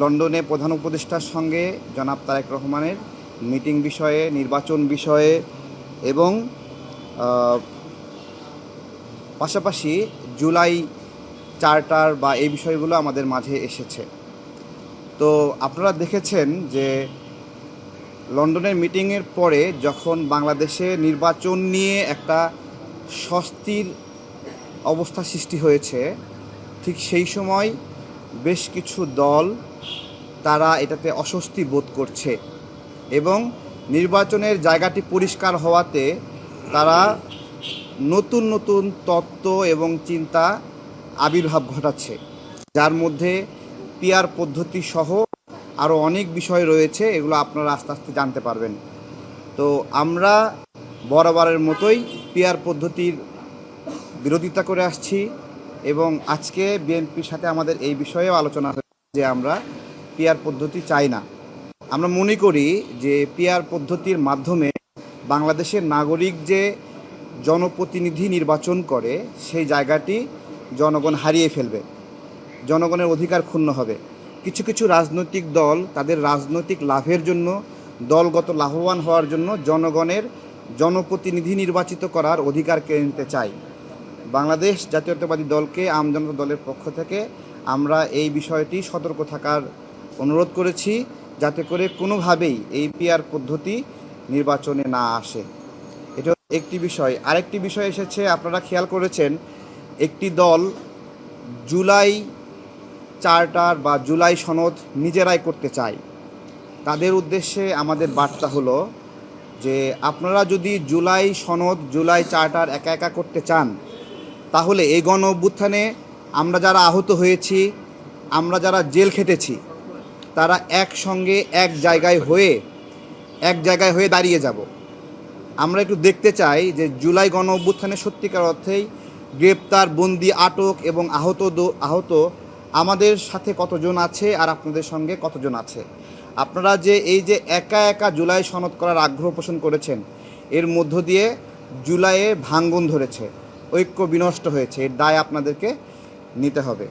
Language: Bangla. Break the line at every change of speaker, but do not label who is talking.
লন্ডনে প্রধান উপদেষ্টার সঙ্গে জনাব তারেক রহমানের মিটিং বিষয়ে, নির্বাচন বিষয়ে এবং পাশাপাশি জুলাই চার্টার বা এই বিষয়গুলো আমাদের মাঝে এসেছে। তো আপনারা দেখেছেন যে লন্ডনের মিটিংয়ের পরে যখন বাংলাদেশে নির্বাচন নিয়ে একটা স্বস্তির অবস্থা সৃষ্টি হয়েছে, ঠিক সেই সময় বেশ কিছু দল তারা এটাতে অস্বস্তি বোধ করছে এবং নির্বাচনের জায়গাটি পরিষ্কার হওয়াতে তারা নতুন নতুন তত্ত্ব এবং চিন্তা আবির্ভাব ঘটাচ্ছে। যার মধ্যে পিয়ার পদ্ধতি সহ আরও অনেক বিষয় রয়েছে, এগুলো আপনারা আস্তে আস্তে জানতে পারবেন। তো আমরা বরাবরের মতোই পিয়ার পদ্ধতির বিরোধিতা করে আসছি। এবং আজকে বিএনপির সাথে আমাদের এই বিষয়েও আলোচনা যে আমরা পিয়ার পদ্ধতি চাই না। আমরা মনে করি যে পিয়ার পদ্ধতির মাধ্যমে বাংলাদেশের নাগরিক যে জনপ্রতিনিধি নির্বাচন করে, সেই জায়গাটি জনগণ হারিয়ে ফেলবে, জনগণের অধিকার ক্ষুণ্ণ হবে। কিছু কিছু রাজনৈতিক দল তাদের রাজনৈতিক লাভের জন্য, দলগত লাভবান হওয়ার জন্য জনগণের জনপ্রতিনিধি নির্বাচিত করার অধিকার কেড়ে নিতে চায়। বাংলাদেশ জাতীয়তাবাদী দলকে আমজনতা দলের পক্ষ থেকে আমরা এই বিষয়টি সতর্ক থাকার অনুরোধ করেছি যাতে করে কোনোভাবেই এই পিআর পদ্ধতি নির্বাচনে না আসে। এটা একটি বিষয়। আরেকটি বিষয় এসেছে, আপনারা খেয়াল করেছেন, একটি দল জুলাই চার্টার বা জুলাই সনদ নিজেরাই করতে চায়। তাদের উদ্দেশ্যে আমাদের বার্তা হলো যে, আপনারা যদি জুলাই সনদ, জুলাই চার্টার একা একা করতে চান তাহলে এই গণ অভ্যুত্থানে আমরা যারা আহত হয়েছি, আমরা যারা জেল খেটেছি, তারা একসঙ্গে এক জায়গায় হয়ে, এক জায়গায় হয়ে দাঁড়িয়ে যাব। আমরা একটু দেখতে চাই যে জুলাই গণ অভ্যুত্থানে সত্যিকার অর্থেই গ্রেপ্তার, বন্দি, আটক এবং আহত আহত আমাদের সাথে কতজন আছে আর আপনাদের সঙ্গে কতজন আছে? আপনারা যে এই যে একা একা জুলাই সনদ করার আগ্রহ পোষণ করেছেন, এর মধ্য দিয়ে জুলাইয়ে ভাঙ্গন ধরেছে। ঐক্য বিনষ্ট হয়েছে এর দায় আপনাদেরকে নিতে হবে।